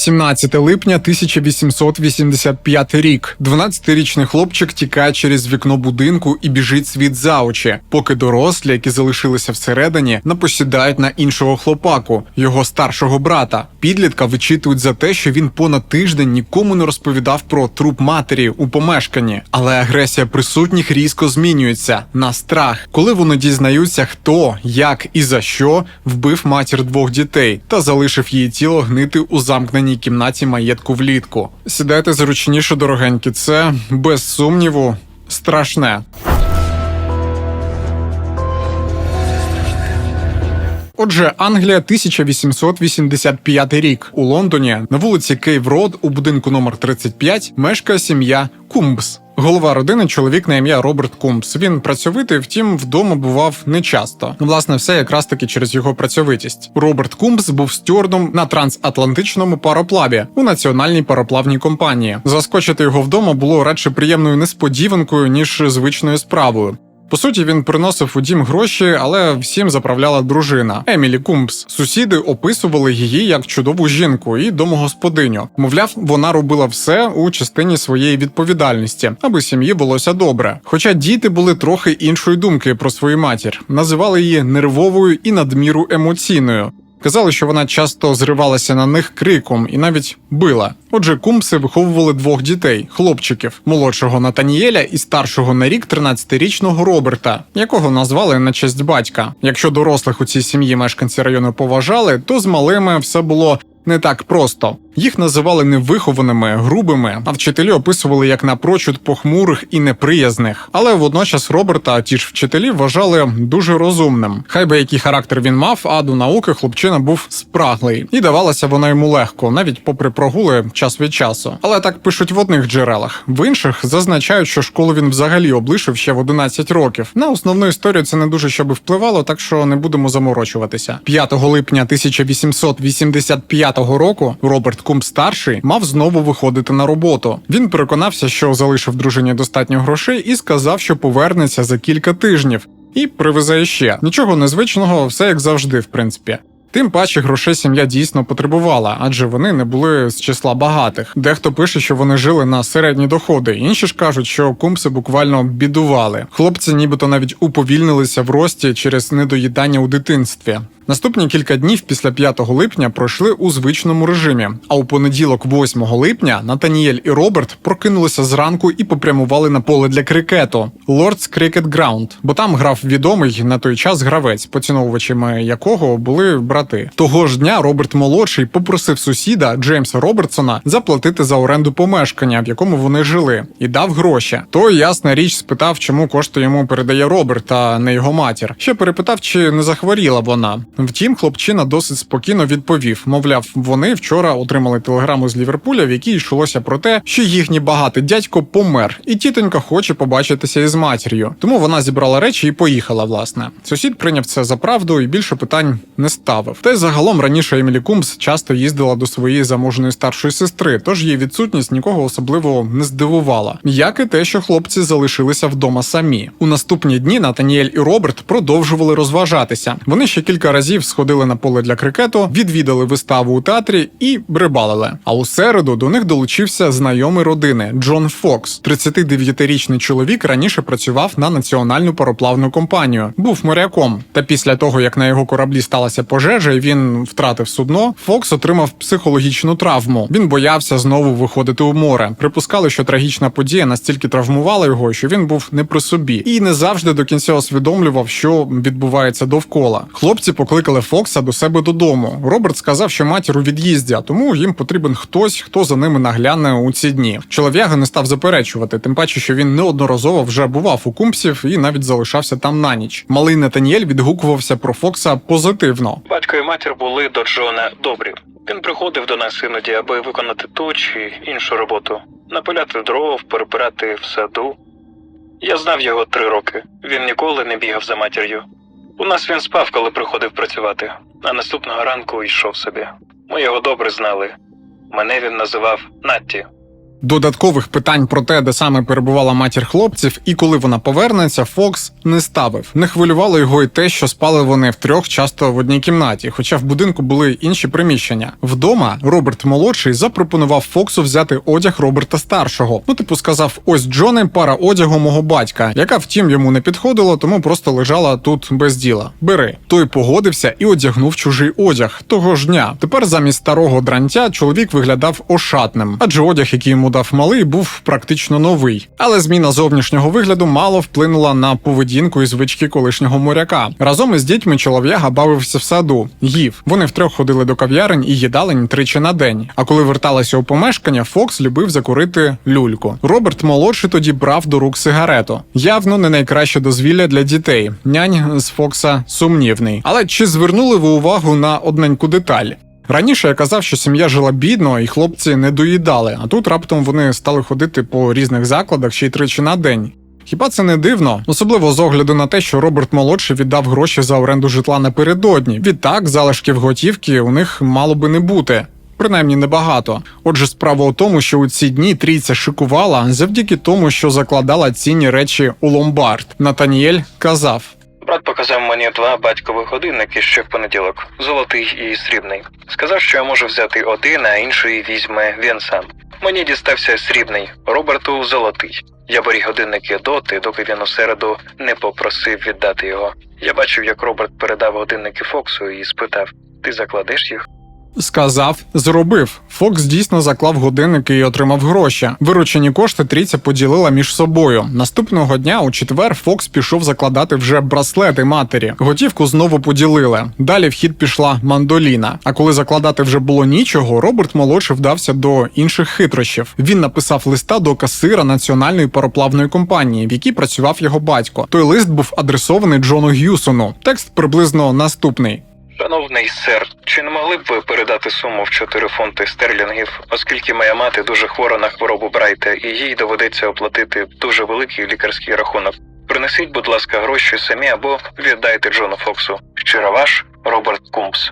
17 липня 1885 рік. 12-річний хлопчик тікає через вікно будинку і біжить світ за очі, поки дорослі, які залишилися всередині, напосідають на іншого хлопаку, його старшого брата. Підлітка вичитують за те, що він понад тиждень нікому не розповідав про труп матері у помешканні. Але агресія присутніх різко змінюється на страх, коли вони дізнаються, хто, як і за що вбив матір двох дітей та залишив її тіло гнити у замкненій кімнаті маєтку влітку. Сідайте зручніше, дорогенькі, це без сумніву страшне. Отже, Англія 1885 рік у Лондоні на вулиці Кейв Род у будинку номер 35 мешкає сім'я Кумбс. Голова родини чоловік на ім'я Роберт Кумбс. Він працьовитий, втім, вдома бував нечасто. Власне, все якраз таки через його працьовитість. Роберт Кумбс був стюардом на трансатлантичному пароплаві у національній пароплавній компанії. Заскочити його вдома було радше приємною несподіванкою ніж звичною справою. По суті, він приносив у дім гроші, але всім заправляла дружина Емілі Кумбс. Сусіди описували її як чудову жінку і домогосподиню. Мовляв, вона робила все у частині своєї відповідальності, аби сім'ї булося добре. Хоча діти були трохи іншої думки про свою матір, називали її нервовою і надміру емоційною. Казали, що вона часто зривалася на них криком і навіть била. Отже, кумпси виховували двох дітей: хлопчиків, молодшого Натанієля і старшого на рік 13-річного Роберта, якого назвали на честь батька. Якщо дорослих у цій сім'ї мешканці району поважали, то з малими все було. Не так просто їх називали невихованими, грубими, а вчителі описували як напрочуд похмурих і неприязних. Але водночас Роберта, ті ж вчителі, вважали дуже розумним. Хай би який характер він мав, а до науки хлопчина був спраглий, і давалася вона йому легко, навіть попри прогули час від часу. Але так пишуть в одних джерелах. В інших зазначають, що школу він взагалі облишив ще в 11 років. На основну історію це не дуже щоби впливало, так що не будемо заморочуватися. 5 липня 1885 року Роберт Кумб старший мав знову виходити на роботу. Він переконався, що залишив дружині достатньо грошей, і сказав, що повернеться за кілька тижнів. І привезе ще нічого незвичного, все як завжди, в принципі. Тим паче грошей сім'я дійсно потребувала, адже вони не були з числа багатих. Дехто пише, що вони жили на середні доходи. Інші ж кажуть, що кумси буквально бідували. Хлопці, нібито навіть уповільнилися в рості через недоїдання у дитинстві. Наступні кілька днів після 5 липня пройшли у звичному режимі. А у понеділок, 8 липня, Натаніель і Роберт прокинулися зранку і попрямували на поле для крикету Lord's Cricket Ground, бо там грав відомий на той час гравець, поціновувачами якого були брати. Того ж дня Роберт молодший попросив сусіда Джеймса Робертсона заплатити за оренду помешкання, в якому вони жили, і дав гроші. Той, ясна річ, спитав, чому кошти йому передає Роберт, а не його матір. Ще перепитав, чи не захворіла вона. Втім, хлопчина досить спокійно відповів: мовляв, вони вчора отримали телеграму з Ліверпуля, в якій йшлося про те, що їхній багатий дядько помер, і тітонька хоче побачитися із матір'ю. Тому вона зібрала речі і поїхала. Власне, сусід прийняв це за правду і більше питань не ставив. Та й загалом раніше Емілі Кумс часто їздила до своєї заможної старшої сестри, тож її відсутність нікого особливо не здивувала, як і те, що хлопці залишилися вдома самі. У наступні дні Натаніель і Роберт продовжували розважатися. Вони ще кілька разів сходили на поле для крикету, відвідали виставу у театрі і брибалили. А у середу до них долучився знайомий родини Джон Фокс. 39-річний чоловік раніше працював на національну пароплавну компанію, був моряком. Та після того, як на його кораблі сталася пожежа, і він втратив судно, Фокс отримав психологічну травму. Він боявся знову виходити у море. Припускали, що трагічна подія настільки травмувала його, що він був не при собі і не завжди до кінця усвідомлював, що відбувається довкола. Хлопці покликали Фокса до себе додому. Роберт сказав, що матір у від'їзді, а тому їм потрібен хтось, хто за ними нагляне у ці дні. Чолов'яга не став заперечувати, тим паче, що він неодноразово вже бував у кумпсів і навіть залишався там на ніч. Малий Натаніель відгукувався про Фокса позитивно. Батько і матір були до Джона добрі. Він приходив до нас іноді, аби виконати ту чи іншу роботу, напиляти дров, перепирати в саду. Я знав його три роки. Він ніколи не бігав за матір'ю. У нас він спав, коли приходив працювати, а наступного ранку йшов собі. Ми його добре знали. Мене він називав Натті. Додаткових питань про те, де саме перебувала матір хлопців і коли вона повернеться, Фокс не ставив. Не хвилювало його й те, що спали вони втрьох часто в одній кімнаті, хоча в будинку були інші приміщення. Вдома Роберт молодший запропонував Фоксу взяти одяг Роберта старшого. Ну, типу, сказав: ось Джоне, пара одягу мого батька, яка втім йому не підходила, тому просто лежала тут без діла. Бери. Той погодився і одягнув чужий одяг того ж дня. Тепер замість старого дрантя чоловік виглядав ошатним, адже одяг, який йому дав малий, був практично новий. Але зміна зовнішнього вигляду мало вплинула на поведінку і звички колишнього моряка. Разом із дітьми чолов'яга бавився в саду, їв. Вони втрьох ходили до кав'ярень і їдалень тричі на день. А коли верталися у помешкання, Фокс любив закурити люльку. Роберт молодший тоді брав до рук сигарету. Явно не найкраще дозвілля для дітей. Нянь з Фокса сумнівний. Але чи звернули ви увагу на одненьку деталь? Раніше я казав, що сім'я жила бідно і хлопці не доїдали, а тут раптом вони стали ходити по різних закладах ще й тричі на день. Хіба це не дивно? Особливо з огляду на те, що Роберт молодший віддав гроші за оренду житла напередодні. Відтак, залишків готівки у них мало би не бути. Принаймні небагато. Отже, справа у тому, що у ці дні трійця шикувала завдяки тому, що закладала цінні речі у ломбард. Натаніель казав: Брат показав мені два батькових годинники ще в понеділок, золотий і срібний. Сказав, що я можу взяти один, а інший візьме він сам. Мені дістався срібний, Роберту золотий. Я беріг годинники доти, доки він у середу не попросив віддати його. Я бачив, як Роберт передав годинники Фоксу і спитав: Ти закладеш їх? Сказав, зробив. Фокс дійсно заклав годинники і отримав гроші. Виручені кошти трійця поділила між собою. Наступного дня, у четвер, Фокс пішов закладати вже браслети матері. Готівку знову поділили. Далі в хід пішла мандоліна. А коли закладати вже було нічого, Роберт молодший вдався до інших хитрощів. Він написав листа до касира національної пароплавної компанії, в якій працював його батько. Той лист був адресований Джону Г'юсону. Текст приблизно наступний. Шановний сер, чи не могли б ви передати суму в 4 фунти стерлінгів, оскільки моя мати дуже хвора на хворобу Брайта, і їй доведеться оплатити дуже великий лікарський рахунок. Принесіть, будь ласка, гроші самі або віддайте Джону Фоксу. Щиро ваш Роберт Кумпс.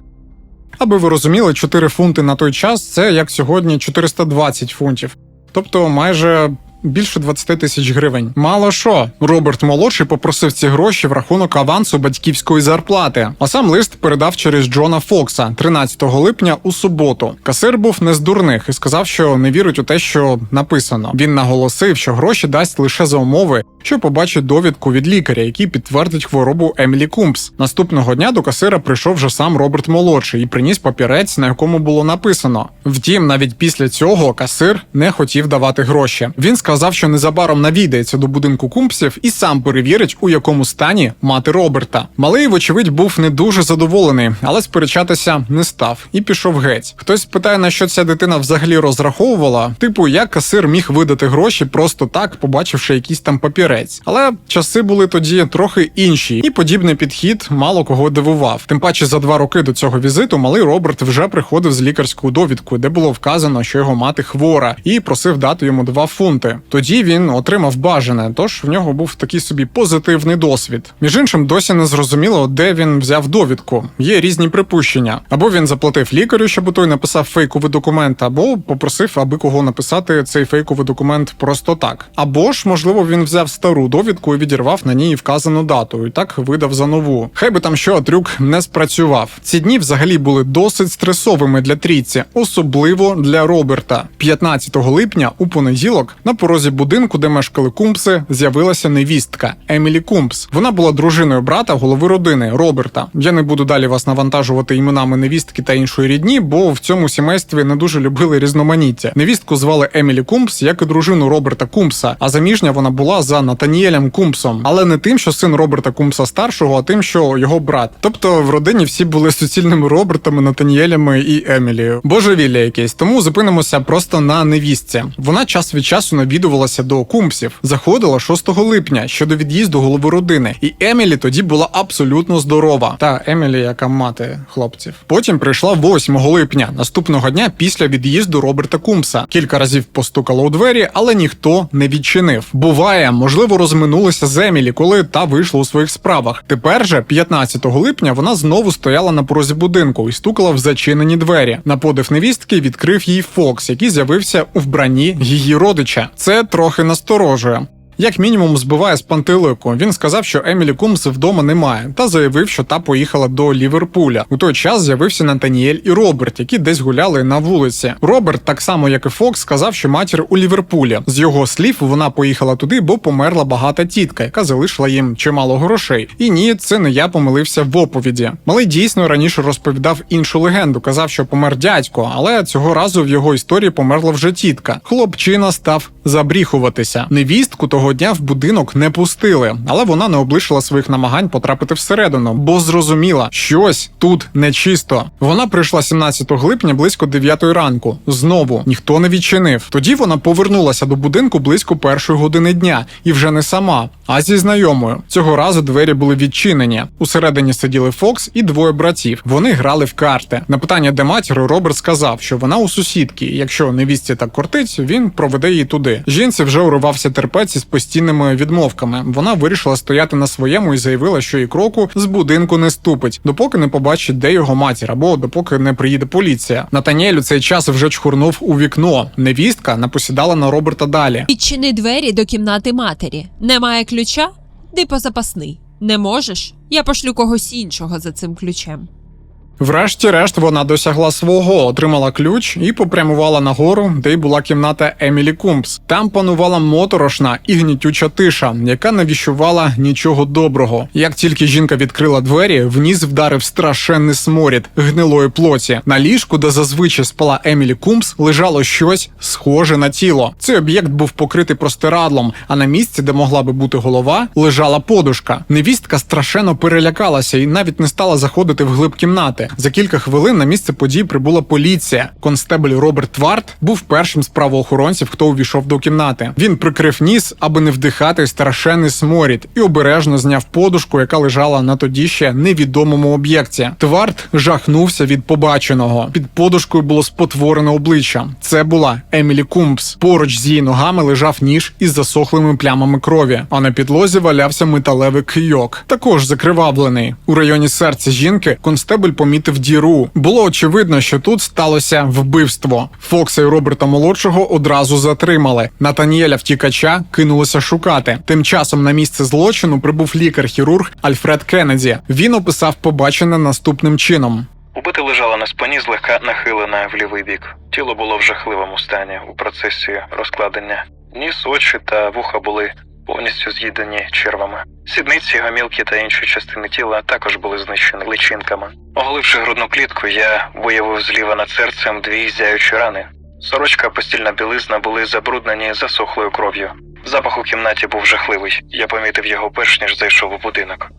Аби ви розуміли, 4 фунти на той час це як сьогодні 420 фунтів. Тобто майже. Більше 20 тисяч гривень. Мало що, Роберт молодший попросив ці гроші в рахунок авансу батьківської зарплати. А сам лист передав через Джона Фокса 13 липня у суботу. Касир був не з дурних і сказав, що не вірить у те, що написано. Він наголосив, що гроші дасть лише за умови, що побачить довідку від лікаря, який підтвердить хворобу Емілі Кумпс. Наступного дня до касира прийшов вже сам Роберт молодший і приніс папірець, на якому було написано. Втім, навіть після цього касир не хотів давати гроші. Він сказав, що незабаром навідається до будинку Кумпсів і сам перевірить, у якому стані мати Роберта. Малий, вочевидь, був не дуже задоволений, але сперечатися не став і пішов геть. Хтось питає, на що ця дитина взагалі розраховувала. Типу, як касир міг видати гроші просто так, побачивши якийсь там папірець. Але часи були тоді трохи інші, і подібний підхід мало кого дивував. Тим паче, за два роки до цього візиту малий Роберт вже приходив з лікарською довідкою, де було вказано, що його мати хвора, і просив дати йому два фунти. Тоді він отримав бажане, тож в нього був такий собі позитивний досвід. Між іншим, досі не зрозуміло, де він взяв довідку. Є різні припущення. Або він заплатив лікарю, щоб той написав фейковий документ, або попросив, аби кого написати цей фейковий документ просто так. Або ж, можливо, він взяв стару довідку і відірвав на ній вказану дату, і так видав за нову. Хай би там що трюк не спрацював. Ці дні взагалі були досить стресовими для трійці, особливо для Роберта. 15 липня у понеділок на порозі будинку, де мешкали кумпси, з'явилася невістка Емілі Кумпс. Вона була дружиною брата голови родини Роберта. Я не буду далі вас навантажувати іменами невістки та іншої рідні, бо в цьому сімействі не дуже любили різноманіття. Невістку звали Емілі Кумпс, як і дружину Роберта Кумпса. А заміжня вона була за Натаніелем Кумпсом, але не тим, що син Роберта Кумпса старшого, а тим, що його брат. Тобто в родині всі були суцільними Робертами, Натаніелями і Емілією. Божевілля якесь. Тому зупинимося просто на невістці. Вона час від часу навідувала навідувалася до кумпсів. Заходила 6 липня щодо від'їзду голови родини, і Емілі тоді була абсолютно здорова. Та Емілі, яка мати хлопців. Потім прийшла 8 липня, наступного дня після від'їзду Роберта Кумпса. Кілька разів постукала у двері, але ніхто не відчинив. Буває, можливо, розминулися з Емілі, коли та вийшла у своїх справах. Тепер же, 15 липня, вона знову стояла на порозі будинку і стукала в зачинені двері. На подив невістки відкрив їй Фокс, який з'явився у вбранні її родича. Це трохи насторожує. Як мінімум збиває з пантелику. Він сказав, що Емілі Кумс вдома немає, та заявив, що та поїхала до Ліверпуля. У той час з'явився Натаніель і Роберт, які десь гуляли на вулиці. Роберт, так само як і Фокс, сказав, що матір у Ліверпулі. З його слів, вона поїхала туди, бо померла багата тітка, яка залишила їм чимало грошей. І ні, це не я помилився в оповіді. Малий дійсно раніше розповідав іншу легенду. Казав, що помер дядько, але цього разу в його історії померла вже тітка. Хлопчина став забріхуватися. Невістку того дня в будинок не пустили, але вона не облишила своїх намагань потрапити всередину, бо зрозуміла, щось тут нечисто. Вона прийшла 17 липня близько 9 ранку. Знову ніхто не відчинив. Тоді вона повернулася до будинку близько першої години дня, і вже не сама, а зі знайомою. Цього разу двері були відчинені. Усередині сиділи Фокс і двоє братів. Вони грали в карти. На питання, де матір, Роберт сказав, що вона у сусідки. Якщо невісті так кортить, він проведе її туди. Жінці вже уривався терпець із постійними відмовками. Вона вирішила стояти на своєму і заявила, що і кроку з будинку не ступить, допоки не побачить, де його матір, або допоки не приїде поліція. Натаніель у цей час вже чхурнув у вікно. Невістка напосідала на Роберта далі. Відчини двері до кімнати матері. Немає ключа? Ди по запасний. Не можеш? Я пошлю когось іншого за цим ключем. Врешті-решт вона досягла свого, отримала ключ і попрямувала нагору, де й була кімната Емілі Кумпс. Там панувала моторошна і гнітюча тиша, яка не віщувала нічого доброго. Як тільки жінка відкрила двері, вниз вдарив страшенний сморід гнилої плоті. На ліжку, де зазвичай спала Емілі Кумпс, лежало щось схоже на тіло. Цей об'єкт був покритий простирадлом, а на місці, де могла би бути голова, лежала подушка. Невістка страшенно перелякалася і навіть не стала заходити в глиб кімнати. За кілька хвилин на місце подій прибула поліція. Констебль Роберт Варт був першим з правоохоронців, хто увійшов до кімнати. Він прикрив ніс, аби не вдихати страшенний сморід, і обережно зняв подушку, яка лежала на тоді ще невідомому об'єкті. Тварт жахнувся від побаченого. Під подушкою було спотворене обличчя. Це була Емілі Кумпс. Поруч з її ногами лежав ніж із засохлими плямами крові, а на підлозі валявся металевий кийок, також закривавлений. У районі серця жінки констебль помітив діру. Було очевидно, що тут сталося вбивство. Фокса і Роберта молодшого одразу затримали. Натаніеля втікача кинулося шукати. Тим часом на місце злочину прибув лікар-хірург Альфред Кеннеді. Він описав побачене наступним чином. Убита лежала на спині, злегка нахилена в лівий бік. Тіло було в жахливому стані у процесі розкладення. Ніс, очі та вуха були повністю з'їдені червами. Сідниці, гомілки та інші частини тіла також були знищені личинками. Оголивши грудну клітку, я виявив зліва над серцем дві зяючі рани. Сорочка, постільна білизна були забруднені засохлою кров'ю. Запах у кімнаті був жахливий. Я помітив його перш ніж зайшов у будинок.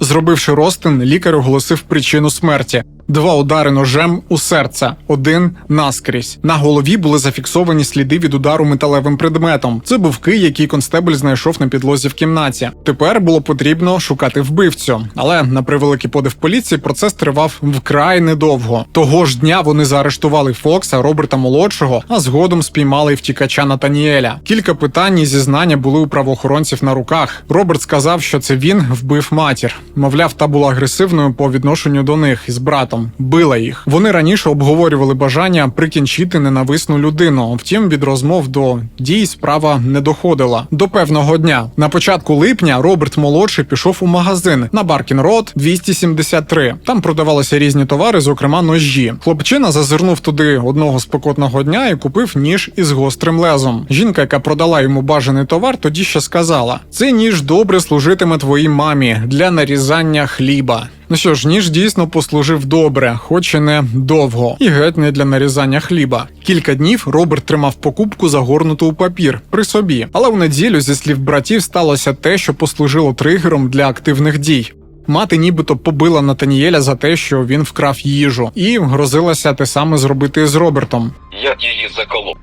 Зробивши розтин, лікар оголосив причину смерті. Два удари ножем у серце, один наскрізь. На голові були зафіксовані сліди від удару металевим предметом. Це був кий, який констебль знайшов на підлозі в кімнаті. Тепер було потрібно шукати вбивцю, але на превеликий подив поліції процес тривав вкрай недовго. Того ж дня вони заарештували Фокса, Роберта молодшого, а згодом спіймали й втікача Натаніеля. Кілька питань і зізнання були у правоохоронців на руках. Роберт сказав, що це він вбив матір. Мовляв, та була агресивною по відношенню до них із братом, била їх. Вони раніше обговорювали бажання прикінчити ненависну людину. Втім, від розмов до дій справа не доходила. До певного дня на початку липня Роберт молодший пішов у магазин на Баркін Род 273. Там продавалися різні товари, зокрема ножі. Хлопчина зазирнув туди одного спекотного дня і купив ніж із гострим лезом. Жінка, яка продала йому бажаний товар, тоді ще сказала: цей ніж добре служитиме твоїй мамі для нарізання хліба. Ну що ж, ніж дійсно послужив добре, хоч і не довго, і геть не для нарізання хліба. Кілька днів Роберт тримав покупку загорнуту у папір при собі, але в неділю, зі слів братів, сталося те, що послужило тригером для активних дій. Мати нібито побила Натанієля за те, що він вкрав їжу, і грозилася те саме зробити з Робертом. Я її заколов.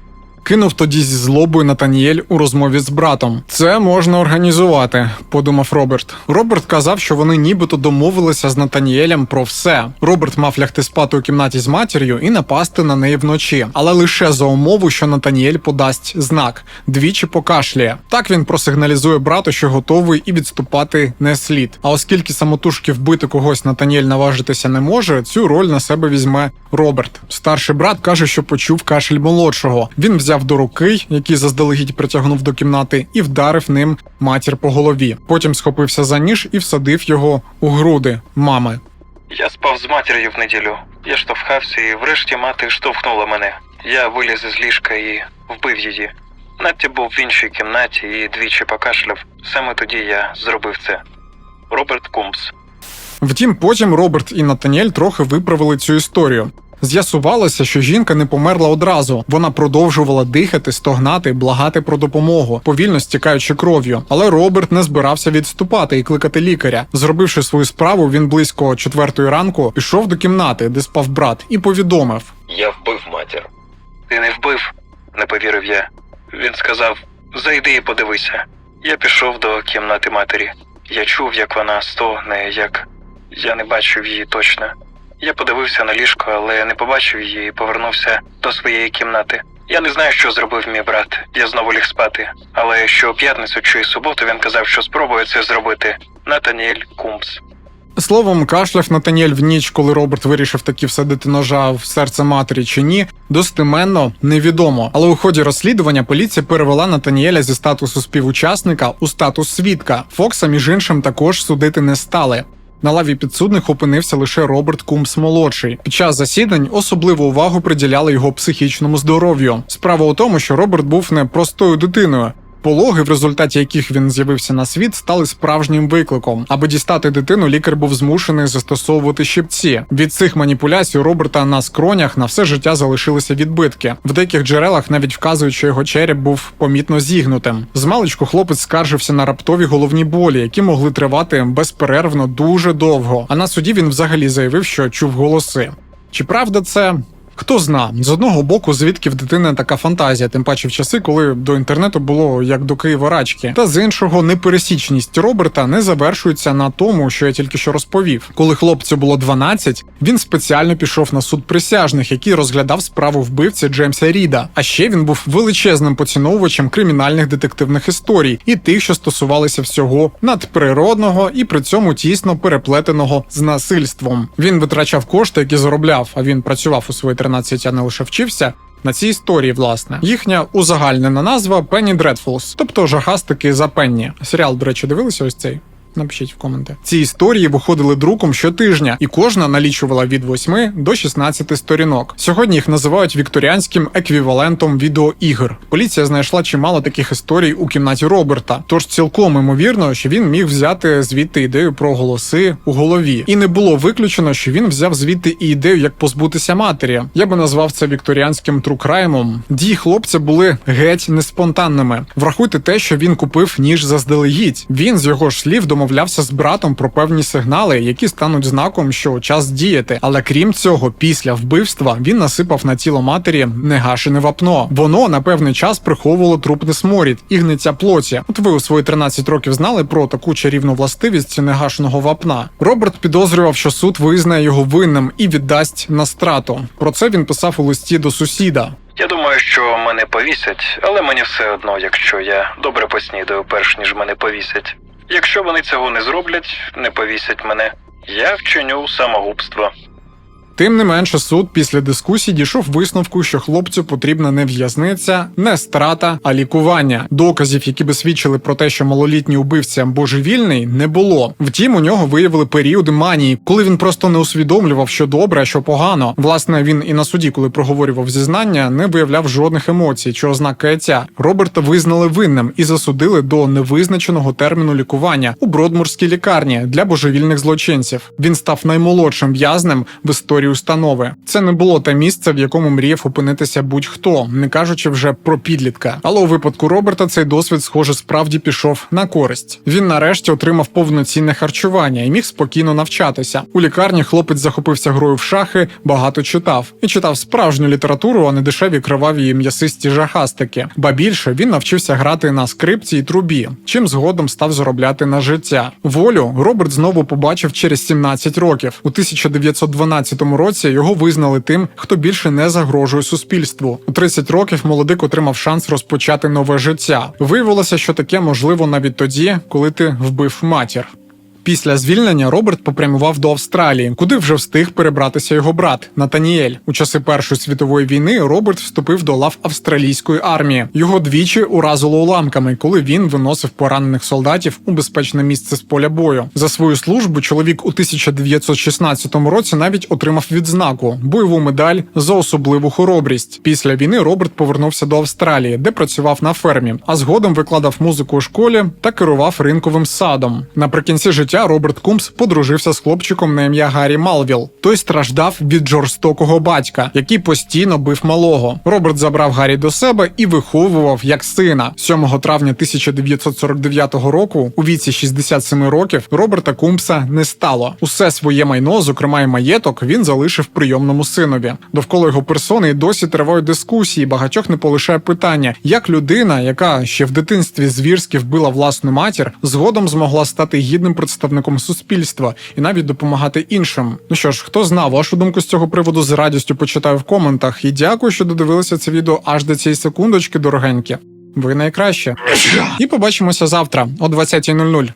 Кинув тоді зі злобою Натаніель у розмові з братом. Це можна організувати, подумав Роберт. Роберт казав, що вони нібито домовилися з Натаніелем про все. Роберт мав лягти спати у кімнаті з матір'ю і напасти на неї вночі, але лише за умову, що Натаніель подасть знак, двічі покашляє. Так він просигналізує брату, що готовий і відступати не слід. А оскільки самотужки вбити когось Натаніель наважитися не може, цю роль на себе візьме Роберт. Старший брат каже, що почув кашель молодшого. Він взяв до руки, який заздалегідь притягнув до кімнати, і вдарив ним матір по голові. Потім схопився за ніж і всадив його у груди мами. Я спав з матір'ю в неділю. Я штовхався, і врешті мати штовхнула мене. Я виліз із ліжка і вбив її. Надті був в іншій кімнаті і двічі покашляв. Саме тоді я зробив це. Роберт Кумс. Втім, потім Роберт і Натаніель трохи виправили цю історію. З'ясувалося, що жінка не померла одразу. Вона продовжувала дихати, стогнати, благати про допомогу, повільно стікаючи кров'ю. Але Роберт не збирався відступати і кликати лікаря. Зробивши свою справу, він близько четвертої ранку пішов до кімнати, де спав брат, і повідомив: Я вбив матір. Ти не вбив, не повірив я. Він сказав: зайди і подивися. Я пішов до кімнати матері. Я чув, як вона стогне, як я не бачив її точно. Я подивився на ліжко, але не побачив її і повернувся до своєї кімнати. Я не знаю, що зробив мій брат. Я знову ліг спати. Але що п'ятницю чи суботу він казав, що спробує це зробити. Натаніель Кумс. Словом, кашляв Натаніель в ніч, коли Роберт вирішив таки всадити ножа в серце матері чи ні, достеменно невідомо. Але у ході розслідування поліція перевела Натаніеля зі статусу співучасника у статус свідка. Фокса, між іншим, також судити не стали. На лаві підсудних опинився лише Роберт Кумс молодший. Під час засідань особливу увагу приділяли його психічному здоров'ю. Справа у тому, що Роберт був не простою дитиною. Пологи, в результаті яких він з'явився на світ, стали справжнім викликом. Аби дістати дитину, лікар був змушений застосовувати щипці. Від цих маніпуляцій Роберта на скронях на все життя залишилися відбитки. В деяких джерелах навіть вказують, що його череп був помітно зігнутим. Змалечку хлопець скаржився на раптові головні болі, які могли тривати безперервно дуже довго. А на суді він взагалі заявив, що чув голоси. Чи правда це? Хто зна, з одного боку, звідки в дитини така фантазія, тим паче в часи, коли до інтернету було як до Києва рачки. Та з іншого, непересічність Роберта не завершується на тому, що я тільки що розповів. Коли хлопцю було 12, він спеціально пішов на суд присяжних, який розглядав справу вбивці Джеймса Ріда. А ще він був величезним поціновувачем кримінальних детективних історій і тих, що стосувалися всього надприродного і при цьому тісно переплетеного з насильством. Він витрачав кошти, які заробляв, а він працював у свої 13, я не лише вчився. На цій історії, власне, їхня узагальнена назва Пенні Дредфулс, тобто жахастики за Пенні. Серіал, до речі, дивилися ось цей. Напишіть в коменти. Ці історії виходили друком щотижня, і кожна налічувала від 8 до 16 сторінок. Сьогодні їх називають вікторіанським еквівалентом відеоігр. Поліція знайшла чимало таких історій у кімнаті Роберта. Тож цілком імовірно, що він міг взяти звідти ідею про голоси у голові. І не було виключено, що він взяв звідти і ідею, як позбутися матері. Я би назвав це вікторіанським трукраймом. Дії хлопця були геть неспонтанними. Врахуйте те, що він купив ніж заздалегідь. Він з його ж слів домовлявся з братом про певні сигнали, які стануть знаком, що час діяти. Але крім цього, після вбивства він насипав на тіло матері негашене вапно. Воно на певний час приховувало трупний сморід і гниття плоті. От ви у свої 13 років знали про таку чарівну властивість негашеного вапна. Роберт підозрював, що суд визнає його винним і віддасть на страту. Про це він писав у листі до сусіда. Я думаю, що мене повісять, але мені все одно, якщо я добре поснідаю, перш ніж мене повісять. Якщо вони цього не зроблять, не повісять мене, я вчиню самогубство. Тим не менше, суд після дискусій дійшов висновку, що хлопцю потрібна не в'язниця, не страта, а лікування. Доказів, які би свідчили про те, що малолітній убивця божевільний, не було. Втім, у нього виявили періоди манії, коли він просто не усвідомлював, що добре, а що погано. Власне, він і на суді, коли проговорював зізнання, не виявляв жодних емоцій чи ознак каяття. Роберта визнали винним і засудили до невизначеного терміну лікування у Бродмурській лікарні для божевільних злочинців. Він став наймолодшим в'язнем в історії історії установи. Це не було те місце, в якому мріяв опинитися будь-хто, не кажучи вже про підлітка. Але у випадку Роберта цей досвід, схоже, справді пішов на користь. Він нарешті отримав повноцінне харчування і міг спокійно навчатися. У лікарні хлопець захопився грою в шахи, багато читав і читав справжню літературу, а не дешеві криваві і м'ясисті жахастики. Ба більше він навчився грати на скрипці і трубі, чим згодом став заробляти на життя. Волю Роберт знову побачив через 17 років. У 1912 році його визнали тим, хто більше не загрожує суспільству. У 30 років молодик отримав шанс розпочати нове життя. Виявилося, що таке можливо навіть тоді, коли ти вбив матір. Після звільнення Роберт попрямував до Австралії, куди вже встиг перебратися його брат Натаніель. У часи Першої світової війни Роберт вступив до лав австралійської армії. Його двічі уразило уламками, коли він виносив поранених солдатів у безпечне місце з поля бою. За свою службу чоловік у 1916 році навіть отримав відзнаку бойову медаль за особливу хоробрість. Після війни Роберт повернувся до Австралії, де працював на фермі, а згодом викладав музику у школі та керував ринковим садом. Наприкінці життя Роберт Кумс подружився з хлопчиком на ім'я Гаррі Малвіл. Той страждав від жорстокого батька, який постійно бив малого. Роберт забрав Гаррі до себе і виховував як сина. 7 травня 1949 року, у віці 67 років, Роберта Кумпса не стало. Усе своє майно, зокрема й маєток, він залишив прийомному синові. Довкола його персони досі тривають дискусії. Багатьох не полишає питання, як людина, яка ще в дитинстві звірськи вбила власну матір, згодом змогла стати гідним представником суспільства і навіть допомагати іншим. Ну що ж, хто знав вашу думку з цього приводу з радістю почитаю в коментах. І дякую, що додивилися це відео аж до цієї секундочки, дорогенькі. Ви найкраще. І побачимося завтра о 20.00.